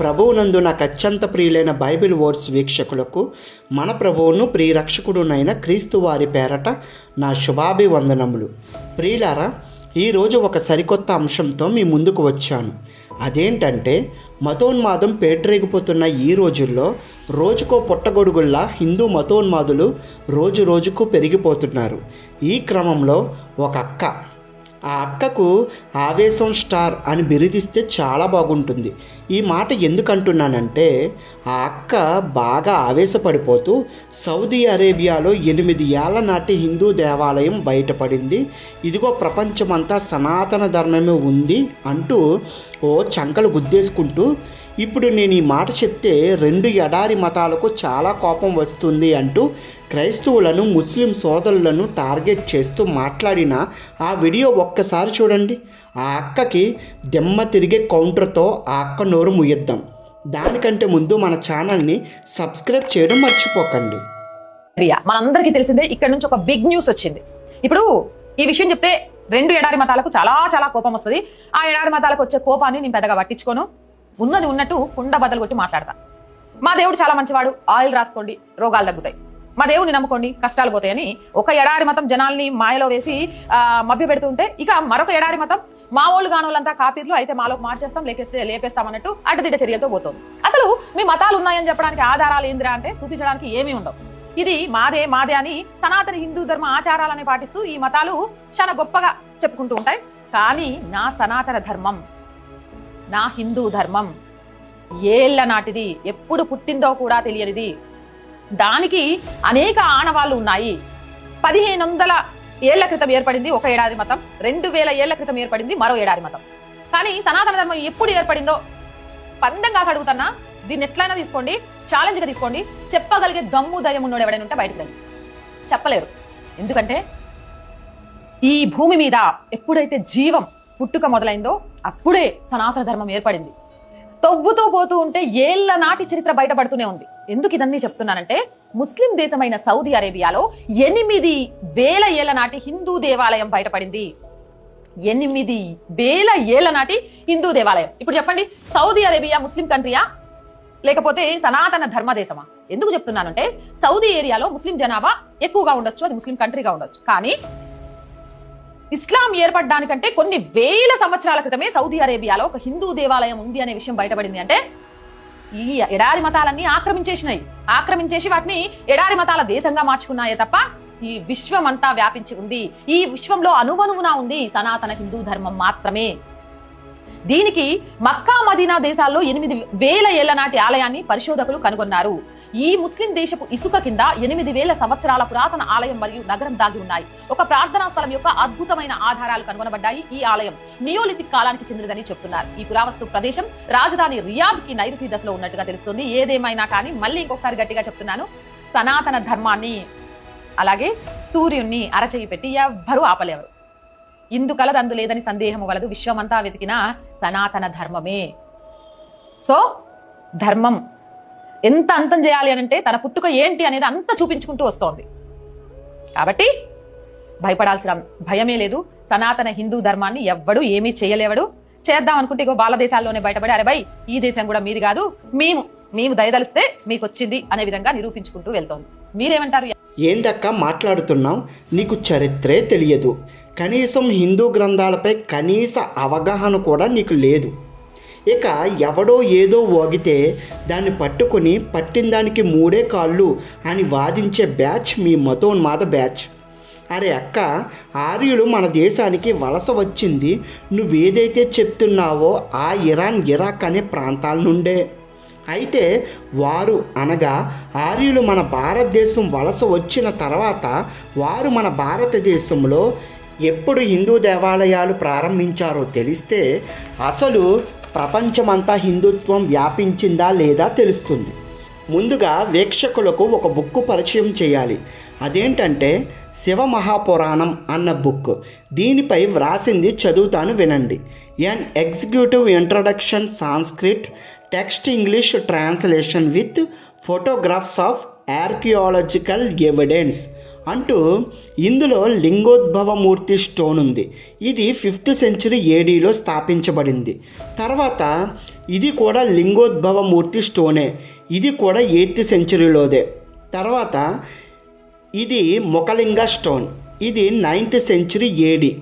ప్రభువునందు నాకు అత్యంత ప్రియులైన బైబిల్ వర్డ్స్ వీక్షకులకు మన ప్రభువును ప్రియరక్షకుడునైన క్రీస్తు వారి పేరట నా శుభాభివందనములు. ప్రియులారా ఈరోజు ఒక సరికొత్త అంశంతో మీ ముందుకు వచ్చాను. అదేంటంటే మతోన్మాదం పేటరేగిపోతున్న ఈ రోజుల్లో రోజుకో పుట్టగొడుగుల్లా హిందూ మతోన్మాదులు రోజు రోజుకు పెరిగిపోతున్నారు. ఈ క్రమంలో ఒక అక్క ఆ అక్కకు ఆవేశం స్టార్ అని బిరుదిస్తే చాలా బాగుంటుంది. ఈ మాట ఎందుకంటున్నానంటే ఆ అక్క బాగా ఆవేశపడిపోతూ సౌదీ అరేబియాలో ఎనిమిది ఏళ్ళ నాటి హిందూ దేవాలయం బయటపడింది. ఇదిగో ప్రపంచమంతా సనాతన ధర్మమే ఉంది అంటూ ఓ చంకలు గుద్దేసుకుంటూ ఇప్పుడు నేను ఈ మాట చెప్తే రెండు ఎడారి మతాలకు చాలా కోపం వస్తుంది అంటూ క్రైస్తవులను ముస్లిం సోదరులను టార్గెట్ చేస్తూ మాట్లాడిన ఆ వీడియో ఒక్కసారి చూడండి. ఆ అక్కకి దెమ్మ తిరిగే కౌంటర్తో ఆ అక్క నోరు ముయిద్దాం దానికంటే ముందు మన ఛానల్ని సబ్స్క్రైబ్ చేయడం మర్చిపోకండి. రియా మనందరికీ తెలిసిందే ఇక్కడ నుంచి ఒక బిగ్ న్యూస్ వచ్చింది. ఇప్పుడు ఈ విషయం చెప్తే రెండు ఎడారి మతాలకు చాలా చాలా కోపం వస్తుంది. ఆ ఎడారి మతాలకు వచ్చే కోపాన్ని నేను పెద్దగా పట్టించుకోను. ఉన్నది ఉన్నట్టు కుండ బద్దలు కొట్టి మాట్లాడతా. మా దేవుడు చాలా మంచివాడు ఆయిల్ రాసుకోండి రోగాలు తగ్గుతాయి. మా దేవుడిని నమ్ముకోండి కష్టాలు పోతాయని ఒక ఎడారి మతం జనాల్ని మాయలో వేసి మభ్య పెడుతుంటే ఇక మరొక ఎడారి మతం మా వాళ్ళు కానోళ్ళంతా కాపీర్లు అయితే మాలోకి మార్చేస్తాం లేపేస్తే లేపేస్తాం అన్నట్టు అడ్డదిడ్డ చర్యలతో పోతుంది అసలు మీ మతాలు ఉన్నాయని చెప్పడానికి ఆధారాలు ఏందిరా అంటే చూపించడానికి ఏమీ ఉండవు. ఇది మాదే మాదే అని సనాతన హిందూ ధర్మ ఆచారాలని పాటిస్తూ ఈ మతాలు చాలా గొప్పగా చెప్పుకుంటూ ఉంటాయి. కానీ నా సనాతన ధర్మం నా హిందూ ధర్మం. ఏళ్ళ నాటిది ఎప్పుడు పుట్టిందో కూడా తెలియనిది. దానికి అనేక ఆనవాళ్ళు ఉన్నాయి. పదిహేను వందల ఏళ్ళ క్రితం ఏర్పడింది ఒక ఏడాది మతం రెండు వేల ఏళ్ళ క్రితం ఏర్పడింది మరో ఏడాది మతం. కానీ సనాతన ధర్మం ఎప్పుడు ఏర్పడిందో పందంగా కాసి అడుగుతున్నా దీన్ని ఎట్లయినా తీసుకోండి ఛాలెంజ్గా తీసుకోండి చెప్పగలిగే దమ్ము ధైర్యం ఉన్నోడు ఎవడైనా ఉంటే బయటకు రండి చెప్పలేరు. ఎందుకంటే ఈ భూమి మీద ఎప్పుడైతే జీవం పుట్టుక మొదలైందో అప్పుడే సనాతన ధర్మం ఏర్పడింది. తవ్వుతూ పోతూ ఉంటే ఏళ్ళ నాటి చరిత్ర బయటపడుతూనే ఉంది. ఎందుకు ఇదన్నీ చెప్తున్నానంటే ముస్లిం దేశమైన సౌదీ అరేబియాలో ఎనిమిది వేల ఏళ్ళ నాటి హిందూ దేవాలయం బయటపడింది. ఎనిమిది వేల ఏళ్ళ నాటి హిందూ దేవాలయం. ఇప్పుడు చెప్పండి సౌదీ అరేబియా ముస్లిం కంట్రీయా? లేకపోతే సనాతన ధర్మ దేశమా? ఎందుకు చెప్తున్నానంటే సౌదీ ఏరియాలో ముస్లిం జనాభా ఎక్కువగా ఉండొచ్చు అది ముస్లిం కంట్రీగా ఉండొచ్చు. కానీ ఇస్లాం ఏర్పడడానికంటే కొన్ని వేల సంవత్సరాల క్రితమే సౌదీ అరేబియాలో ఒక హిందూ దేవాలయం ఉంది అనే విషయం బయటపడింది. అంటే ఈ ఎడారి మతాలన్నీ ఆక్రమించేసినాయి. ఆక్రమించేసి వాటిని ఎడారి మతాల దేశంగా మార్చుకున్నాయే తప్ప ఈ విశ్వం అంతా వ్యాపించి ఉంది. ఈ విశ్వంలో అనువనువున ఉంది సనాతన హిందూ ధర్మం మాత్రమే. దీనికి మక్కా మదీనా దేశాల్లో ఎనిమిది వేల ఏళ్ళ నాటి ఆలయాన్ని పరిశోధకులు కనుగొన్నారు. ఈ ముస్లిం దేశపు ఇసుక కింద ఎనిమిది వేల సంవత్సరాల పురాతన ఆలయం మరియు నగరం దాగి ఉన్నాయి. ఒక ప్రార్థనా స్థలం యొక్క అద్భుతమైన ఆధారాలు కనుగొనబడ్డాయి ఈ ఆలయం. నియోలిథిక్ కాలానికి చెందినదని చెప్తున్నారు. ఈ పురావస్తు ప్రదేశం రాజధాని రియాబ్కి నైరుతి దశలో ఉన్నట్టుగా తెలుస్తుంది. ఏదేమైనా కానీ మళ్ళీ ఇంకొకసారి గట్టిగా చెప్తున్నాను. సనాతన ధర్మాన్ని అలాగే సూర్యుణ్ణి అరచేయి పెట్టి ఎవ్వరూ ఆపలేవరు ఇందుకలది కలదందు లేదని సందేహము వలదు. విశ్వమంతా వెతికిన సనాతన ధర్మమే. సో ధర్మం ఎంత అంతం చేయాలి అని అంటే తన పుట్టుక ఏంటి అనేది అంత చూపించుకుంటూ వస్తోంది. కాబట్టి భయపడాల్సిన భయమే లేదు. సనాతన హిందూ ధర్మాన్ని ఎవ్వడు ఏమీ చేయలేవడు. చేద్దాం అనుకుంటే ఇగో బాల దేశాల్లోనే బయటపడి అరే బై ఈ దేశం కూడా మీది కాదు మేము మేము దయదలిస్తే మీకు వచ్చింది అనే విధంగా నిరూపించుకుంటూ వెళ్తోంది. మీరేమంటారు? ఏందక్క మాట్లాడుతున్నాం నీకు చరిత్రే తెలియదు. కనీసం హిందూ గ్రంథాలపై కనీస అవగాహన కూడా నీకు లేదు. ఇక ఎవడో ఏదో ఓగితే దాన్ని పట్టుకొని పట్టిన దానికి మూడే కాళ్ళు అని వాదించే బ్యాచ్ మీ మతోన్మాద బ్యాచ్. అరే అక్క ఆర్యులు మన దేశానికి వలస వచ్చింది నువ్వేదైతే చెప్తున్నావో ఆ ఇరాన్ ఇరాక్ అనే ప్రాంతాల నుండే. అయితే వారు అనగా ఆర్యులు మన భారతదేశం వలస వచ్చిన తర్వాత వారు మన భారతదేశంలో ఎప్పుడు హిందూ దేవాలయాలు ప్రారంభించారో తెలిస్తే అసలు ప్రపంచమంతా హిందుత్వం వ్యాపించిందా లేదా తెలుస్తుంది. ముందుగా వీక్షకులకు ఒక బుక్ పరిచయం చేయాలి. అదేంటంటే శివ మహాపురాణం అన్న బుక్. దీనిపై వ్రాసింది చదువుతాను వినండి. An executive introduction Sanskrit text English translation with photographs of archaeological evidence అంటూ ఇందులో లింగోద్భవమూర్తి స్టోన్ ఉంది. ఇది ఫిఫ్త్ సెంచరీ ఏడీలో స్థాపించబడింది. తర్వాత ఇది కూడా లింగోద్భవమూర్తి స్టోనే. ఇది కూడా ఎయిత్ సెంచరీలోదే. తర్వాత ఇది మొకలింగ స్టోన్. ఇది నైన్త్ సెంచరీ ఏడి.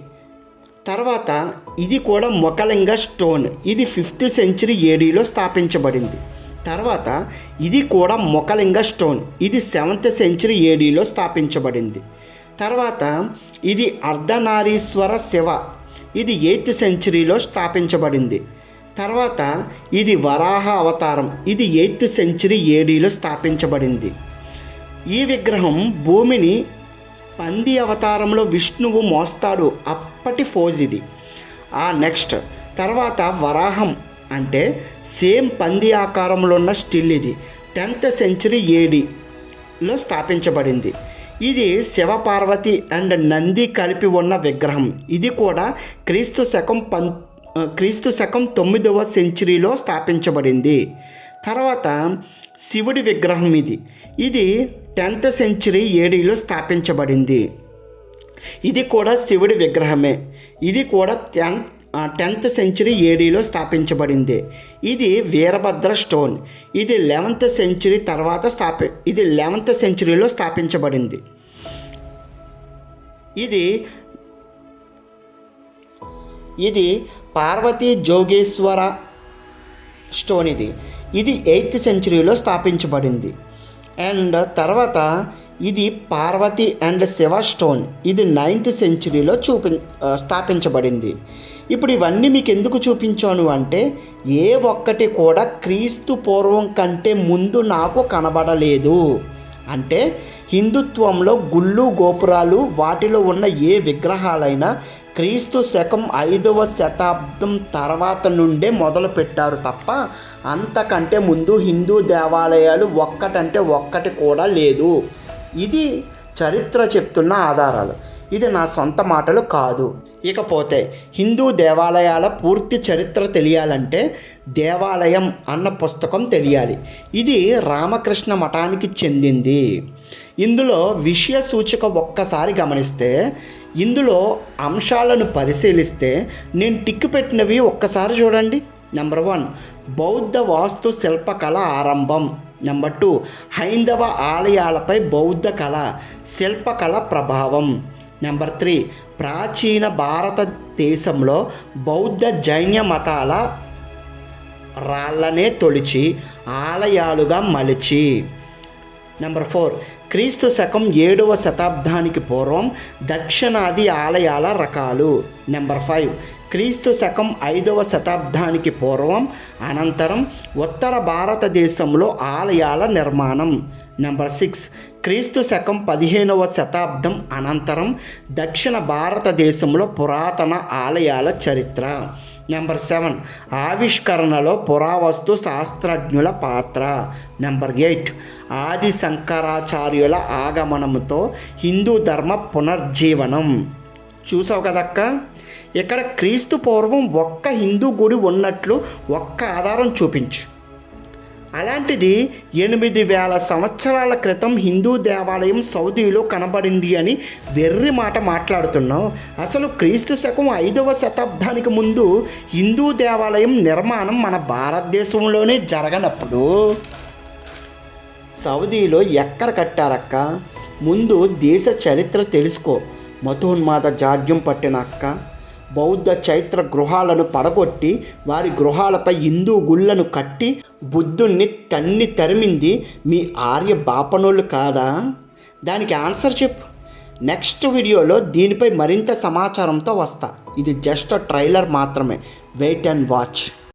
తర్వాత ఇది కూడా మొకలింగ స్టోన్. ఇది ఫిఫ్త్ సెంచరీ ఏడీలో స్థాపించబడింది. తర్వాత ఇది కూడా మొకలింగ స్టోన్. ఇది సెవెంత్ సెంచరీ ఏడీలో స్థాపించబడింది. తర్వాత ఇది అర్ధనారీశ్వర శివ. ఇది ఎయిత్ సెంచరీలో స్థాపించబడింది. తర్వాత ఇది వరాహ అవతారం. ఇది ఎయిత్ సెంచరీ ఏడీలో స్థాపించబడింది. ఈ విగ్రహం భూమిని పంది అవతారంలో విష్ణువు మోస్తాడు. అప్పటి ఫోజ్ ఇది. ఆ నెక్స్ట్. తర్వాత వరాహం. అంటే సేమ్ పంది ఆకారంలో ఉన్న స్టిల్ ఇది. టెన్త్ సెంచరీ ఏడిలో స్థాపించబడింది. ఇది శివపార్వతి అండ్ నంది కలిపి ఉన్న విగ్రహం. ఇది కూడా క్రీస్తు శకం పం క్రీస్తు శకం తొమ్మిదవ సెంచరీలో స్థాపించబడింది. తర్వాత శివుడి విగ్రహం ఇది. ఇది టెన్త్ సెంచరీ ఏడీలో స్థాపించబడింది. ఇది కూడా శివుడి విగ్రహమే. ఇది కూడా టెన్త్ టెన్త్ సెంచరీ ఏడీలో స్థాపించబడింది. ఇది వీరభద్ర స్టోన్. ఇది లెవెంత్ సెంచరీ తర్వాత స్థాపి ఇది లెవెంత్ సెంచరీలో స్థాపించబడింది. ఇది ఇది పార్వతీ జోగేశ్వర స్టోన్ ఇది. ఇది ఎయిత్ సెంచరీలో స్థాపించబడింది. అండ్ తర్వాత ఇది పార్వతి అండ్ శివ స్టోన్. ఇది నైన్త్ సెంచరీలో చూపి స్థాపించబడింది. ఇప్పుడు ఇవన్నీ మీకు ఎందుకు చూపించాను అంటే ఏ ఒక్కటి కూడా క్రీస్తు పూర్వం కంటే ముందు నాకు కనబడలేదు. అంటే హిందుత్వంలో గుళ్ళు గోపురాలు వాటిలో ఉన్న ఏ విగ్రహాలైనా క్రీస్తు శకం ఐదవ శతాబ్దం తర్వాత నుండే మొదలు పెట్టారు తప్ప అంతకంటే ముందు హిందూ దేవాలయాలు ఒక్కటంటే ఒక్కటి కూడా లేదు. ఇది చరిత్ర చెప్తున్న ఆధారాలు. ఇది నా సొంత మాటలు కాదు. ఇకపోతే హిందూ దేవాలయాల పూర్తి చరిత్ర తెలియాలంటే దేవాలయం అన్న పుస్తకం తెలియాలి. ఇది రామకృష్ణ మఠానికి చెందింది. ఇందులో విషయ సూచిక ఒక్కసారి గమనిస్తే ఇందులో అంశాలను పరిశీలిస్తే నేను టిక్కు పెట్టినవి ఒక్కసారి చూడండి. నెంబర్ వన్ బౌద్ధ వాస్తు శిల్పకళ ఆరంభం. నెంబర్ టూ హైందవ ఆలయాలపై బౌద్ధ కళ శిల్పకళ ప్రభావం. నెంబర్ త్రీ ప్రాచీన భారతదేశంలో బౌద్ధ జైన మతాల రాళ్ళనే తొలిచి ఆలయాలుగా మలిచి. నెంబర్ ఫోర్ క్రీస్తు శకం ఏడవ శతాబ్దానికి పూర్వం దక్షిణాది ఆలయాల రకాలు. నెంబర్ ఫైవ్ క్రీస్తు శకం ఐదవ శతాబ్దానికి పూర్వం అనంతరం ఉత్తర భారతదేశంలో ఆలయాల నిర్మాణం. నెంబర్ సిక్స్ క్రీస్తు శకం పదిహేనవ శతాబ్దం అనంతరం దక్షిణ భారతదేశంలో పురాతన ఆలయాల చరిత్ర. నెంబర్ సెవెన్ ఆవిష్కరణలో పురావస్తు శాస్త్రజ్ఞుల పాత్ర. నెంబర్ ఎయిట్ ఆది శంకరాచార్యుల ఆగమనంతో హిందూ ధర్మ పునర్జీవనం. చూసావు కదక్క? ఇక్కడ క్రీస్తు పూర్వం ఒక్క హిందూ గుడి ఉన్నట్లు ఒక్క ఆధారం చూపించు. అలాంటిది ఎనిమిది వేల సంవత్సరాల క్రితం హిందూ దేవాలయం సౌదీలో కనబడింది అని వెర్రి మాట మాట్లాడుతున్నాం అసలు క్రీస్తు శకం ఐదవ శతాబ్దానికి ముందు హిందూ దేవాలయం నిర్మాణం మన భారతదేశంలోనే జరగనప్పుడు సౌదీలో ఎక్కడ కట్టారక్క? ముందు దేశ చరిత్ర తెలుసుకో. మతోన్మాద జాడ్యం పట్టిన అక్క బౌద్ధ చైత్ర గృహాలను పడగొట్టి వారి గృహాలపై హిందూ గుళ్ళను కట్టి బుద్ధుణ్ణి తన్ని తరిమింది మీ ఆర్య బాపనోళ్ళు కాదా? దానికి ఆన్సర్ చెప్పు. నెక్స్ట్ వీడియోలో దీనిపై మరింత సమాచారంతో వస్తా. ఇది జస్ట్ ట్రైలర్ మాత్రమే. Wait and watch.